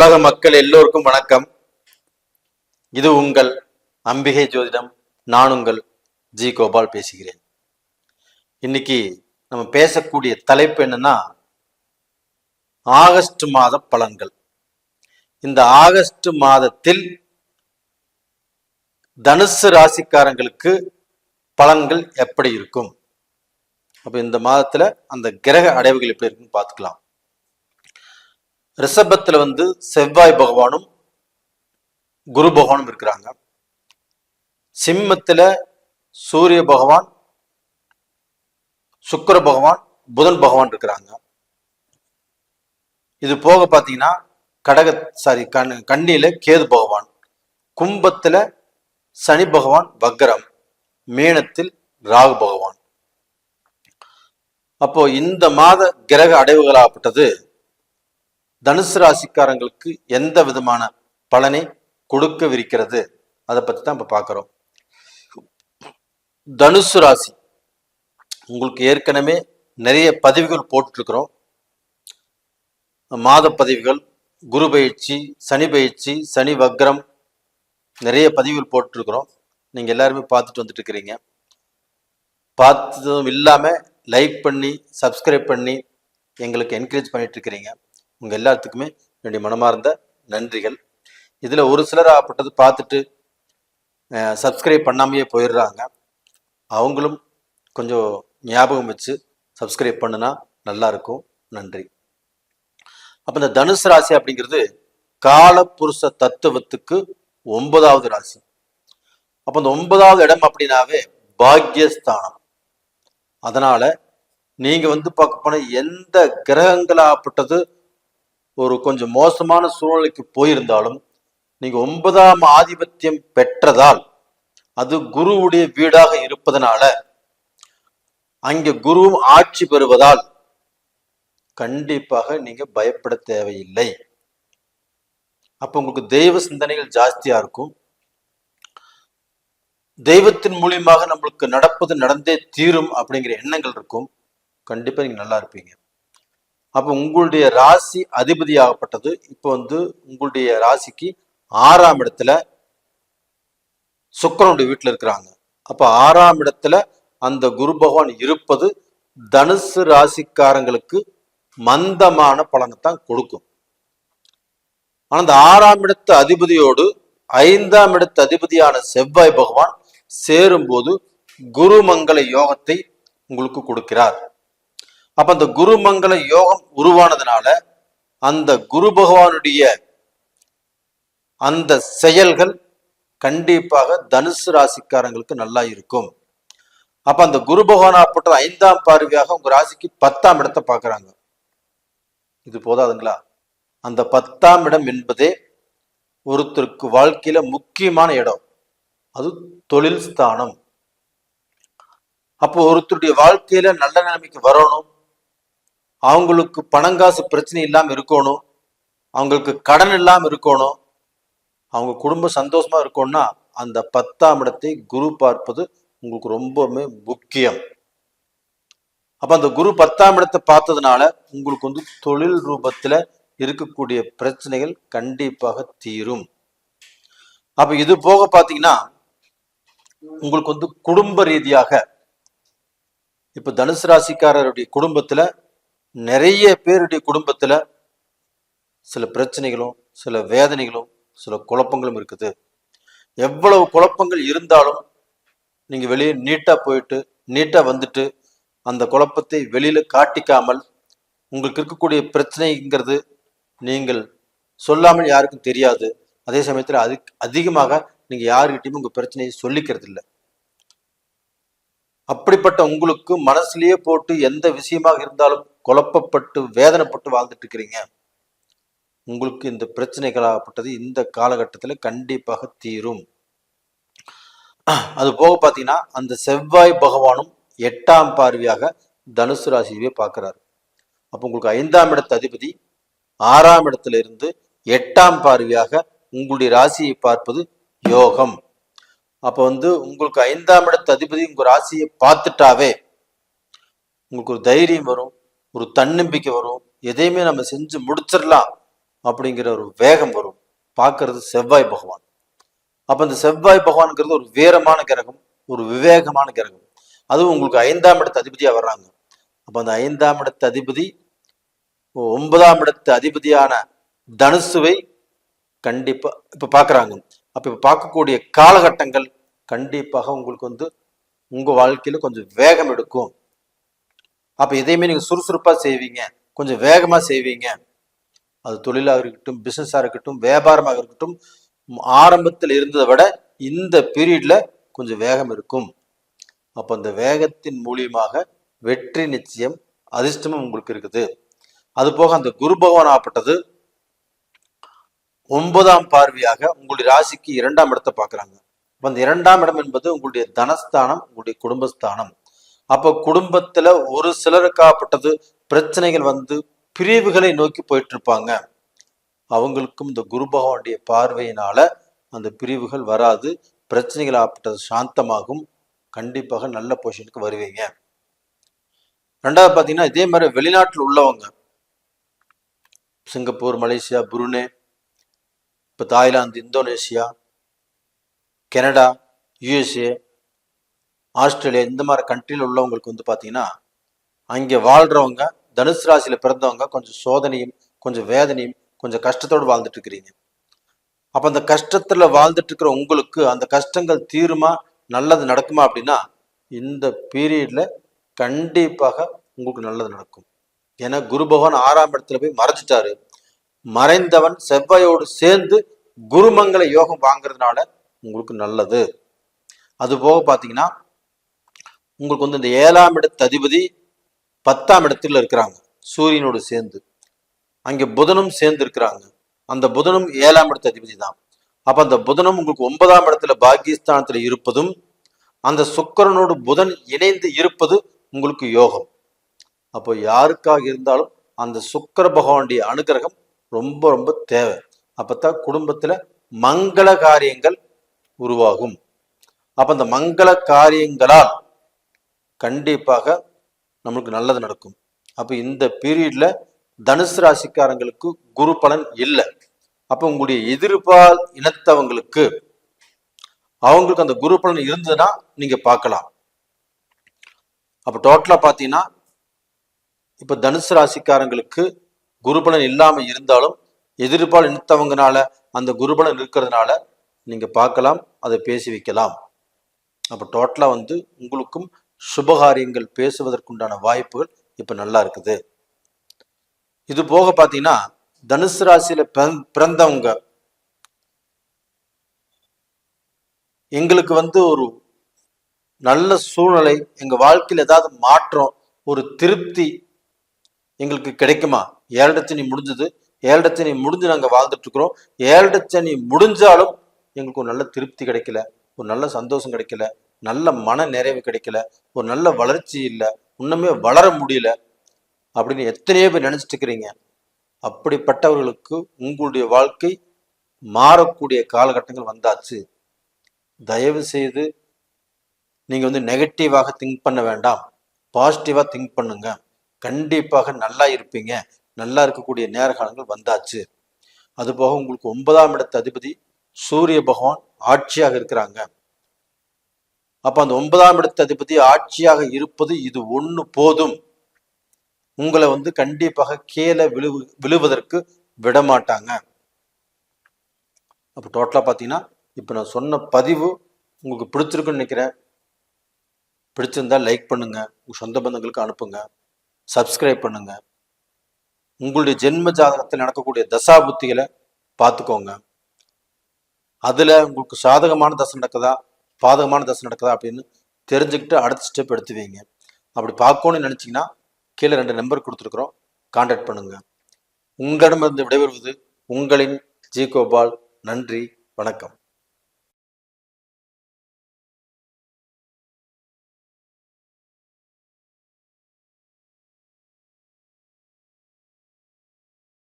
உலக மக்கள் எல்லோருக்கும் வணக்கம். இது உங்கள் அம்பிகை ஜோதிடம். நான் உங்கள் ஜி கோபால் பேசுகிறேன். இன்னைக்கு நம்ம பேசக்கூடிய தலைப்பு என்னன்னா ஆகஸ்ட் மாத பலன்கள். இந்த ஆகஸ்ட் மாதத்தில் தனுசு ராசிக்காரங்களுக்கு பலன்கள் எப்படி இருக்கும்? அப்ப இந்த மாதத்துல அந்த கிரக அடைவுகள் எப்படி இருக்குன்னு பார்த்துக்கலாம். ரிஷபத்தில் வந்து செவ்வாய் பகவானும் குரு பகவானும் இருக்கிறாங்க. சிம்மத்தில் சூரிய பகவான் சுக்கிர பகவான் புதன் பகவான் இருக்கிறாங்க. இது போக பார்த்தீங்கன்னா கடக சாரி கண் கண்ணியில கேது பகவான் கும்பத்துல சனி பகவான் வக்ரம் மீனத்தில் ராகு பகவான். அப்போ இந்த மாத கிரக அடைவுகளாகப்பட்டது. தனுசு ராசிக்காரங்களுக்கு எந்த விதமான பலனை கொடுக்கவிருக்கிறது? அதை பத்தி தான் இப்ப பார்க்குறோம். தனுசு ராசி உங்களுக்கு ஏற்கனவே நிறைய பதிவுகள் போட்டுருக்குறோம் மாத பதிவுகள் குரு பயிற்சி சனி பயிற்சி சனி வக்ரம் நிறைய பதிவுகள் போட்டுருக்குறோம் நீங்கள் எல்லாருமே பார்த்துட்டு வந்துட்டு இருக்கிறீங்க பார்த்ததும் இல்லாமல் லைக் பண்ணி சப்ஸ்கிரைப் பண்ணி எங்களுக்கு என்கரேஜ் பண்ணிட்டு இருக்கிறீங்க உங்கள் எல்லாத்துக்குமே என்னுடைய மனமார்ந்த நன்றிகள். இதில் ஒரு சிலர் ஆப்பட்டது பார்த்துட்டு சப்ஸ்கிரைப் பண்ணாமையே போயிடுறாங்க. அவங்களும் கொஞ்சம் ஞாபகம் வச்சு சப்ஸ்கிரைப் பண்ணுனா நல்லா இருக்கும். நன்றி. அப்போ இந்த தனுசு ராசி அப்படிங்கிறது காலப்புருஷ தத்துவத்துக்கு ஒன்பதாவது ராசி. அப்போ இந்த ஒன்பதாவது இடம் அப்படின்னாவே பாக்யஸ்தானம். அதனால நீங்க வந்து பார்க்க போன எந்த கிரகங்களாகப்பட்டது ஒரு கொஞ்சம் மோசமான சூழ்நிலைக்கு போயிருந்தாலும் நீங்க ஒன்பதாம் ஆதிபத்தியம் பெற்றதால் அது குருவுடைய வீடாக இருப்பதனால அங்கே குருவும் ஆட்சி பெறுவதால் கண்டிப்பாக நீங்க பயப்பட தேவையில்லை. அப்போ உங்களுக்கு தெய்வ சிந்தனைகள் ஜாஸ்தியா இருக்கும். தெய்வத்தின் மூலியமாக நம்மளுக்கு நடப்பது நடந்தே தீரும் அப்படிங்கிற எண்ணங்கள் இருக்கும். கண்டிப்பா நீங்க நல்லா இருப்பீங்க. அப்ப உங்களுடைய ராசி அதிபதியாகப்பட்டது. இப்போ வந்து உங்களுடைய ராசிக்கு ஆறாம் இடத்துல சுக்கரனுடைய வீட்டுல இருக்கிறாங்க. அப்ப ஆறாம் இடத்துல அந்த குரு பகவான் இருப்பது தனுசு ராசிக்காரங்களுக்கு மந்தமான பலனைத்தான் கொடுக்கும். ஆனா அந்த ஆறாம் இடத்து அதிபதியோடு ஐந்தாம் இடத்து அதிபதியான செவ்வாய் பகவான் சேரும்போது குருமங்கள யோகத்தை உங்களுக்கு கொடுக்கிறார். அப்ப அந்த குருமங்கள யோகம் உருவானதுனால அந்த குரு பகவானுடைய அந்த செயல்கள் கண்டிப்பாக தனுசு ராசிக்காரங்களுக்கு நல்லா இருக்கும். அப்ப அந்த குரு பகவானாப்பட்ட ஐந்தாம் பார்வையாக உங்க ராசிக்கு பத்தாம் இடத்தை பாக்குறாங்க இது போதாதுங்களா? அந்த பத்தாம் இடம் என்பதே ஒருத்தருக்கு வாழ்க்கையில முக்கியமான இடம். அது தொழில் ஸ்தானம். அப்போ ஒருத்தருடைய வாழ்க்கையில நல்ல நிலைமைக்கு வரணும் அவங்களுக்கு பணங்காசு பிரச்சனை இல்லாம இருக்கணும். அவங்களுக்கு கடன் இல்லாம இருக்கணும். அவங்க குடும்பம் சந்தோஷமா இருக்கணும்னா அந்த பத்தாம் இடத்தை குரு பார்ப்பது உங்களுக்கு ரொம்பவுமே முக்கியம். அப்ப அந்த குரு பத்தாம் இடத்தை பார்த்ததுனால உங்களுக்கு வந்து தொழில் ரூபத்துல இருக்கக்கூடிய பிரச்சனைகள் கண்டிப்பாக தீரும். அப்ப இது போக பாத்தீங்கன்னா உங்களுக்கு வந்து குடும்ப ரீதியாக இப்ப தனுசு ராசிக்காரருடைய குடும்பத்துல நிறைய பேருடைய குடும்பத்தில் சில பிரச்சனைகளும் சில வேதனைகளும் சில குழப்பங்களும் இருக்குது. எவ்வளவு குழப்பங்கள் இருந்தாலும் நீங்கள் வெளியே நீட்டாக போயிட்டு நீட்டாக வந்துட்டு அந்த குழப்பத்தை வெளியில் காட்டிக்காமல் உங்களுக்கு இருக்கக்கூடிய பிரச்சனைங்கிறது நீங்கள் சொல்லாமல் யாருக்கும் தெரியாது. அதே சமயத்தில் அது அதிகமாக நீங்கள் யாருக்கிட்டையும் உங்கள் பிரச்சனையை சொல்லிக்கிறது இல்லை அப்படிப்பட்ட உங்களுக்கு மனசுலயே போட்டு எந்த விஷயமாக இருந்தாலும் குழப்பப்பட்டு வேதனைப்பட்டு வாழ்ந்துட்டு இருக்கிறீங்க உங்களுக்கு இந்த பிரச்சனைகளாகப்பட்டது இந்த காலகட்டத்துல கண்டிப்பாக தீரும். அது போக பார்த்தீங்கன்னா அந்த செவ்வாய் பகவானும் எட்டாம் பார்வையாக தனுசு ராசியவே பார்க்கிறாரு அப்போ உங்களுக்கு ஐந்தாம் இடத்து அதிபதி ஆறாம் இடத்துல இருந்து எட்டாம் பார்வையாக உங்களுடைய ராசியை பார்ப்பது யோகம். அப்போ வந்து உங்களுக்கு ஐந்தாம் இடத்து அதிபதி உங்க ராசியை பார்த்துட்டாவே உங்களுக்கு ஒரு தைரியம் வரும். ஒரு தன்னம்பிக்கை வரும். எதையுமே நம்ம செஞ்சு முடிச்சிடலாம் அப்படிங்கிற ஒரு வேகம் வரும். பார்க்கறது செவ்வாய் பகவான். அப்போ இந்த செவ்வாய் பகவானுங்கிறது ஒரு வீரமான கிரகம் ஒரு விவேகமான கிரகம். அதுவும் உங்களுக்கு ஐந்தாம் இடத்து அதிபதியாக வர்றாங்க. அப்போ அந்த ஐந்தாம் இடத்து அதிபதி ஒன்பதாம் இடத்து அதிபதியான தனுசுவை கண்டிப்பாக இப்போ பார்க்குறாங்க அப்போ இப்போ பார்க்கக்கூடிய காலகட்டங்கள் கண்டிப்பாக உங்களுக்கு வந்து உங்கள் வாழ்க்கையில் கொஞ்சம் வேகம் எடுக்கும். அப்போ எதையுமே நீங்கள் சுறுசுறுப்பாக செய்வீங்க. கொஞ்சம் வேகமாக செய்வீங்க. அது தொழிலாக இருக்கட்டும் பிஸ்னஸாக இருக்கட்டும் வியாபாரமாக இருக்கட்டும் ஆரம்பத்தில் இருந்ததை விட இந்த பீரியடில் கொஞ்சம் வேகம் இருக்கும். அப்போ அந்த வேகத்தின் மூலியமாக வெற்றி நிச்சயம் அதிர்ஷ்டமும் உங்களுக்கு இருக்குது. அது போக அந்த குரு பகவான் ஆப்பட்டது ஒன்பதாம் பார்வையாக உங்களுடைய ராசிக்கு இரண்டாம் இடத்தை பார்க்குறாங்க. அந்த இரண்டாம் இடம் என்பது உங்களுடைய தனஸ்தானம் உங்களுடைய குடும்பஸ்தானம். அப்ப குடும்பத்துல ஒரு சிலருக்காகப்பட்டது பிரச்சனைகள் வந்து பிரிவுகளை நோக்கி போயிட்டு இருப்பாங்க அவங்களுக்கும் இந்த குரு பகவானுடைய பார்வையினால அந்த பிரிவுகள் வராது பிரச்சனைகள் ஆப்பட்டது சாந்தமாகும். கண்டிப்பாக நல்ல பொசிஷனுக்கு வருவீங்க. ரெண்டாவது பார்த்தீங்கன்னா இதே மாதிரி வெளிநாட்டில் உள்ளவங்க. சிங்கப்பூர் மலேசியா புருனே இப்போ Thailand Indonesia Canada USA Australia இந்த மாதிரி கண்ட்ரியில் உள்ளவங்களுக்கு வந்து பார்த்தீங்கன்னா அங்கே வாழ்கிறவங்க தனுசு ராசியில் பிறந்தவங்க கொஞ்சம் சோதனையும் கொஞ்சம் வேதனையும் கொஞ்சம் கஷ்டத்தோடு வாழ்ந்துட்டு இருக்கிறீங்க. அந்த கஷ்டத்தில் வாழ்ந்துட்டு இருக்கிற உங்களுக்கு அந்த கஷ்டங்கள் தீருமா நல்லது நடக்குமா அப்படின்னா இந்த பீரியடில் கண்டிப்பாக உங்களுக்கு நல்லது நடக்கும். ஏன்னா குரு பகவான் ஆறாம் இடத்துல போய் மறைஞ்சிட்டாரு. மறைந்தவன் செவ்வாயோடு சேர்ந்து குருமங்கல யோகம் வாங்குறதுனால உங்களுக்கு நல்லது. அது போக பார்த்தீங்கன்னா உங்களுக்கு வந்து இந்த ஏழாம் இடத்து அதிபதி பத்தாம் இடத்துல இருக்கிறாங்க. சூரியனோடு சேர்ந்து. அங்கே புதனும் சேர்ந்து இருக்கிறாங்க. அந்த புதனும் ஏழாம் இடத்து அதிபதி தான். அப்ப அந்த புதனும் உங்களுக்கு ஒன்பதாம் இடத்துல பாக்கியஸ்தானத்துல இருப்பதும் அந்த சுக்கரனோடு புதன் இணைந்து இருப்பது உங்களுக்கு யோகம். அப்போ யாருக்காக இருந்தாலும் அந்த சுக்கர பகவானுடைய அனுகிரகம் ரொம்ப ரொம்ப தேவை. அப்பதான் குடும்பத்துல மங்கள காரியங்கள் உருவாகும். அப்ப அந்த மங்கள காரியங்களால் கண்டிப்பாக நம்மளுக்கு நல்லது நடக்கும். அப்போ இந்த பீரியட்ல தனுசு ராசிக்காரங்களுக்கு குரு பலன் இல்லை. அப்போ உங்களுடைய எதிர்பால் இனத்தவங்களுக்கு அவங்களுக்கு அந்த குரு பலன் இருந்ததுன்னா நீங்க பார்க்கலாம். அப்போ டோட்டலா பார்த்தீங்கன்னா இப்போ தனுசு ராசிக்காரங்களுக்கு குரு பலன் இல்லாமல் இருந்தாலும் எதிர்பால் இனத்தவங்கனால அந்த குரு பலன் இருக்கிறதுனால நீங்க பார்க்கலாம் அதை பேசி வைக்கலாம். அப்போ டோட்டலா வந்து உங்களுக்கும் சுபகாரியங்கள் பேசுவதற்குண்டான வாய்ப்புகள் இப்போ நல்லா இருக்குது. இது போக பாத்தீங்கன்னா தனுசு ராசியில பிறந்தவங்க எங்களுக்கு வந்து ஒரு நல்ல சூழ்நிலை எங்க வாழ்க்கையில் ஏதாவது மாற்றம் ஒரு திருப்தி எங்களுக்கு கிடைக்குமா? ஏழடச்சனி முடிஞ்சது. ஏழடச்சனி முடிஞ்சு நாங்க வாழ்ந்துட்டு இருக்கிறோம் ஏழரைச்சனி முடிஞ்சாலும் எங்களுக்கு ஒரு நல்ல திருப்தி கிடைக்கல. ஒரு நல்ல சந்தோஷம் கிடைக்கல. நல்ல மன நிறைவு கிடைக்கல ஒரு நல்ல வளர்ச்சி இல்லை இன்னுமே வளர முடியல அப்படின்னு எத்தனையோ பேர் நினைச்சிட்டு இருக்கிறீங்க. அப்படிப்பட்டவர்களுக்கு உங்களுடைய வாழ்க்கை மாறக்கூடிய காலகட்டங்கள் வந்தாச்சு. தயவு செய்து நீங்கள் வந்து நெகட்டிவாக திங்க் பண்ண வேண்டாம். பாசிட்டிவாக திங்க் பண்ணுங்க. கண்டிப்பாக நல்லா இருப்பீங்க. நல்லா இருக்கக்கூடிய நேரகாலங்கள் வந்தாச்சு. அதுபோக உங்களுக்கு ஒன்பதாம் இடத்து அதிபதி சூரிய பகவான் ஆட்சியாக இருக்கிறாங்க. அப்ப அந்த ஒன்பதாம் இடத்து அதிபதி ஆட்சியாக இருப்பது இது ஒண்ணு போதும். உங்களை வந்து கண்டிப்பாக கீழே விழு விழுவதற்கு விட மாட்டாங்க அப்போ டோட்டலாக பார்த்தீங்கன்னா இப்போ நான் சொன்ன பதிவு உங்களுக்கு பிடிச்சிருக்குன்னு நினைக்கிறேன். பிடிச்சிருந்தா லைக் பண்ணுங்க. உங்க சொந்த பந்தங்களுக்கு அனுப்புங்க. சப்ஸ்கிரைப் பண்ணுங்க. உங்களுடைய ஜென்ம ஜாதகத்தில் நடக்கக்கூடிய தசா புத்திகளை பார்த்துக்கோங்க. அதுல உங்களுக்கு சாதகமான தசை நடக்குதா? பாதகமான தசை நடக்குதா அப்படின்னு தெரிஞ்சுக்கிட்டு அடுத்த ஸ்டெப் எடுத்து வைங்க. அப்படி பார்க்கணும்னு நினச்சிங்கன்னா கீழே ரெண்டு நம்பர் கொடுத்துருக்குறோம். கான்டாக்ட் பண்ணுங்க. உங்களிடமிருந்து விடைபெறுவது உங்களின் ஜி கோபால். நன்றி. வணக்கம்.